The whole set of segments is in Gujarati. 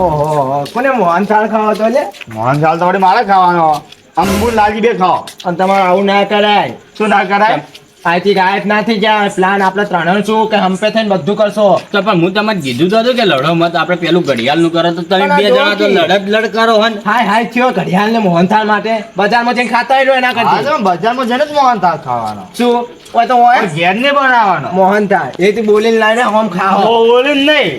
ઓહો કોને ચાલ ખાવો તો લે? મોહન ચાલ તો વળી મારે ખાવાનો. અંબુ લાગી બે ખાઓ અને તમારે આવું ના કરાય. શું ના કરાય? અહીંથી ગાયબ ના થઈ જાય. પ્લાન આપણે ત્રણ શું? કે હંપે થઈને બધું કરશો. તો પણ હું તમને કીધું તો હતું કે લડો મત. આપણે પેલું ઘડિયાળનું કરો તો તમે બે જણા તો લડત લડ કરો હન હાય હાય થયો ઘડિયાળ ને મોહનથાળ માટે. બજારમાં જઈને ખાતા રહ્યો એના કરતા. બજારમાં જઈને જ મોહનથાળ ખાવાનો. શું? હોય તો હોય. ઘેર ને બનાવવાનો. મોહનથાળ. એથી બોલીને લાઈને હોમ ખાઓ. બોલીને નહીં.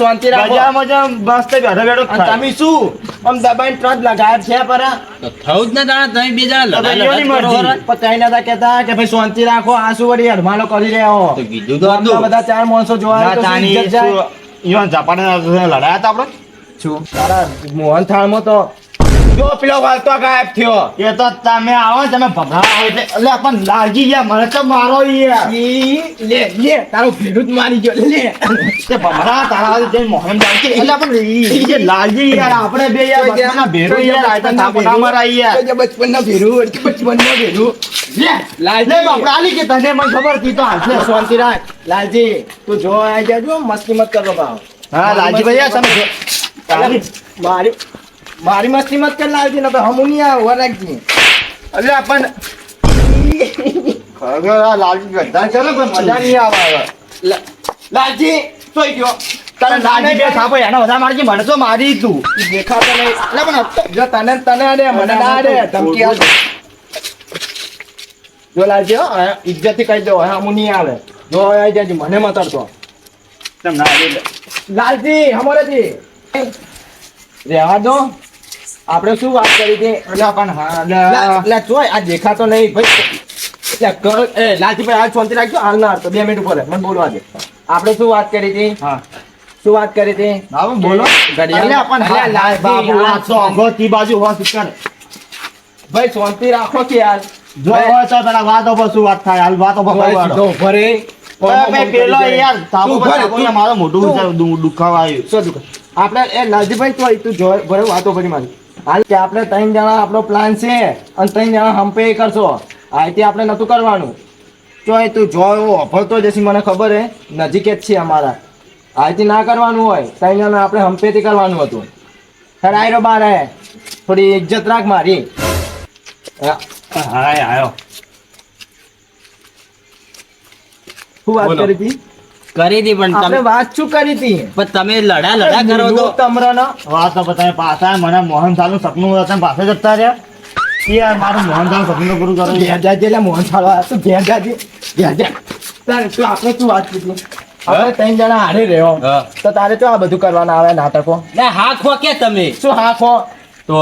શાંતિ રાખો. બજારમાં જેમ મસ્ત બેઠો બેઠો તમે શું? આમ દબાઈને ટ્રક લગાવ્યા છે પર. તો થવું જ ના તમે બે જણા લડાઈ લડત કરો મરજી. પણ કઈ નતા કહેતા કે ભાઈ શાંતિ રાખો. આ શું વળી હરમાલો કરી રહ્યો તો કીધું તો હતું. બધા ચાર માણસો જોવા તો ઇજ્જત જાય? ઈવન જાપાને લડાયા હતા આપણે? શું? તારા મોહનથાળમાં તો જો પેલો વાલતો ગાયબ થયો. એ તો તમે આવો તમે ભગા એટલે એટલે પણ લાલજી યાર મને તો મારો યાર લે લે તારું ભેડું જ મારી ગયો લે તે ભમરા તારા જે મોહન લાલજી એટલે પણ જે લાલજી યાર આપણે બે યાર બચપનના ભેરો યાર આ તો થાપડા મારા યાર બચપનના ભેરું બચપનના ભેરું લે લાલજી. બાપડા આલી કે તને મને ખબર હતી તો હાલશે શાંતિ રાખ. લાલજી તું જો આઈ જાજો મસ્તી મત કરો ભાવ હા લાલજી ભાઈ તમે મારી મારી મસ્તી મત કર લાલજી ને તો હમું નહીં આવ પણ લાલજી ગદ્દાર છે ને મજા નહીં આવે લાલજી સોઈ ગયો. તને લાલજી બે થાપો એનો વધારે મારજી મને તો મારી તું. દેખાતો નહીં. એટલે પણ જો તને તને મને ના રે ધમકી આલ જો લાલજી હો ઇજ્જતથી કહી દો હવે હું નહીં આવે. જો આવી જાય મને મતરતો તમ ના. લાલજી હમોરેજી રહેવા દો. આપણે શું વાત કરી હતી એટલે પણ એટલે જોય આ દેખાતો નહીં ભાઈ. એટલે કર એ લાલજીભાઈ હાલ શાંતિ રાખજો હાલ ના હાલ તો બે મિનિટ ઉપર મને બોલવા દે. આપણે શું વાત કરી હતી? હા. શું વાત કરી હતી? હા બોલો. ઘડિયાળ- એટલે પણ હા, લાલજી, બાબુ યાર. વાત તો અંગોથી બાજુ હોસ્પિટલ ભાઈ શાંતિ રાખો કે યાર? જો હોય તો પેલા વાતો પર શું વાત થાય? હાલ વાતો પર. સીધો ઓય પેલો યાર તાબુ પર મારો મોઢું દુખાવા આવ્યું શું દુકાન? આપણે એ લાલજીભાઈ તો તું જો ભરે વાતો કરી મારી. હાલ કે આપણે ત્રણ જણા આપણો પ્લાન છે અને ત્રણ જણા હંપે કરશો. આથી આપણે નતું કરવાનું. તો એ તું જો ઓફર તો જશે મને ખબર હે નજીક જ છે અમારા. આથી ના કરવાનું હોય ત્રણ જણા આપણે હંપેથી કરવાનું હતું. ખરા આયરો બાર હે થોડી ઇજ્જત રાખ મારી. હાય આયો. શું વાત કરી હતી? કરી હતી પણ તમે વાત શું કરી હતી? પણ તમે લડા લડા કરો તો. તમરાના. વાત તો બતાવે પાછા મને મોહનથાળનું સપનું હતા ને પાછા જતા રહ્યા. યાર મારું મોહનથાળ સપનું પૂરું કરો. ઘેર જાજે એટલે મોહન થાળવા તું ઘેર જાજે? ઘેર જા. તારે તું આપણે શું વાત કીધી આપણે ત્રણ જણા હારે રહ્યો. તો તારે તો આ બધું કરવાના આવે નાટકો? લે હા ખો કે તમે? શું હા ખો તો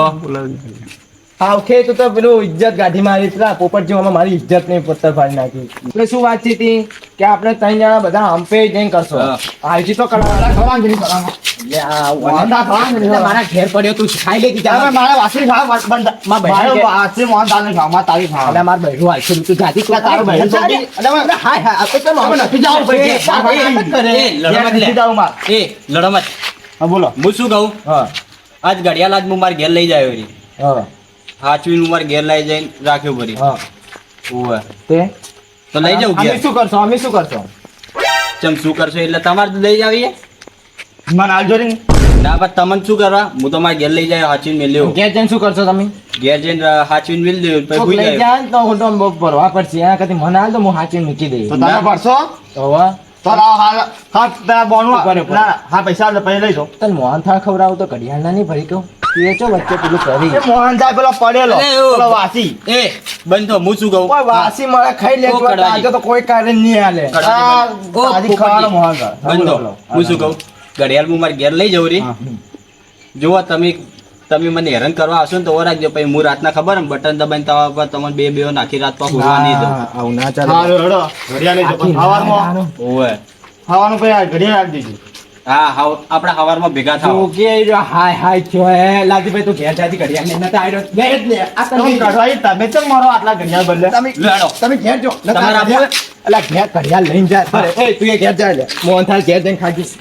હાવખે તો તો પેલું ઇજ્જત ગાઢી મારી પેલા પોપટ જેવામાં મારી ઇજ્જત નહીં પથ્થર ફાડી નાખી એટલે શું વાત છે કે આપણે ત્રણ જણા બધા હંપે જઈને કરશો હા. તો કરવાના ખવાનું નહીં. લે એટલે મારા ઘેર પડ્યો તું ખાઈ વાસી ખાવા બહેન મારો કે- વાસી મોહનથાળ નહીં ખાવા, મારે તારી ખાવા. માર બહેરું હાલશે તું જાતી તું તારું બહેરું જાતી. જાતી. એટલે મને- હાય હાય આપણે તો નથી જાવું ભાઈ. એ, નથી લે. બોલો હું શું કહું હા આજ ઘડિયાળ આજ હું મારા ઘેર લઈ જાય હા હાચવીને ઉમર ઘેર લઈ જઈને રાખ્યો ભરી. હા. ઓવે તે? તો લઈ જાવ અમે ઘેર? શું કરશો? અમે શું કરશો? ચમ શું કરશો? એટલે તમારે તો લઈ જાવીએ. મને આવજો નહીં. ના બસ તમને શું કરવા? હું તો મારા ઘેર લઈ જાય હાચવીને મેં લેવું ઘેર જઈને શું કરશો તમે? ઘેર જઈને હાચવીને મેલ દેવું પછી ભૂઈ લઈ જાય તો હું તો બહુ ભરવા પડશે. એના કદી મને હાલ તો હું હાચી મૂકી દઈ તો તમે ભરશો? તો હવે. તો લાવો, હા હા બોનું. ના, હા પૈસા લઈ જાઓ. તને મોહન થાળ ખવડાવું તો ઘડિયાળ ના નહીં ભરી કહું. તું એ ચો વચ્ચે પેલું કરી એ પેલો પડેલો પેલો વાસી. એ બંધ હું શું કહું? કોઈ વાસી મારે ખાઈ લે આજે તો કોઈ કારણ નહીં હાલે. આ ખાવાનો મોહનથાળ. હા, બંધ હું શું કહું? ઘડિયાળ હું મારા ઘેર લઈ જવું રી. જુઓ તમે તમે મને હેરાન કરવા આવશો ને તો ઓ રાખજો પછી હું રાતના ખબર ને બટન દબાઈને તવા પર તમને બે બે નાખી રાત પર ઉડવા નહીં દઉં. આવું ના ચાલે. હા, હેડો, ઘડિયાળ લઈ જાઓ. આખી ખાવાનું? રાત પછી આ ઘડિયાળ રાખી દીધી. હા હાવ આપણે હવારમાં ભેગા થાવ જોગી હાય હાય થયો હે લાલજીભાઈ તું ઘેર જાતી ઘડિયાળ લઈને નતા રહ્યો. લે જ. આ તમે તમે કેમ મારો આટલા ઘડિયાળ બદલે. તમે લડો. તમે ઘેર જો તમારે અલા ઘેર ઘડિયાળ લઈને જાય અરે, એ તું એ ઘેર જાય મોહન મોહનથાળ ઘેર જઈને ખાજીશ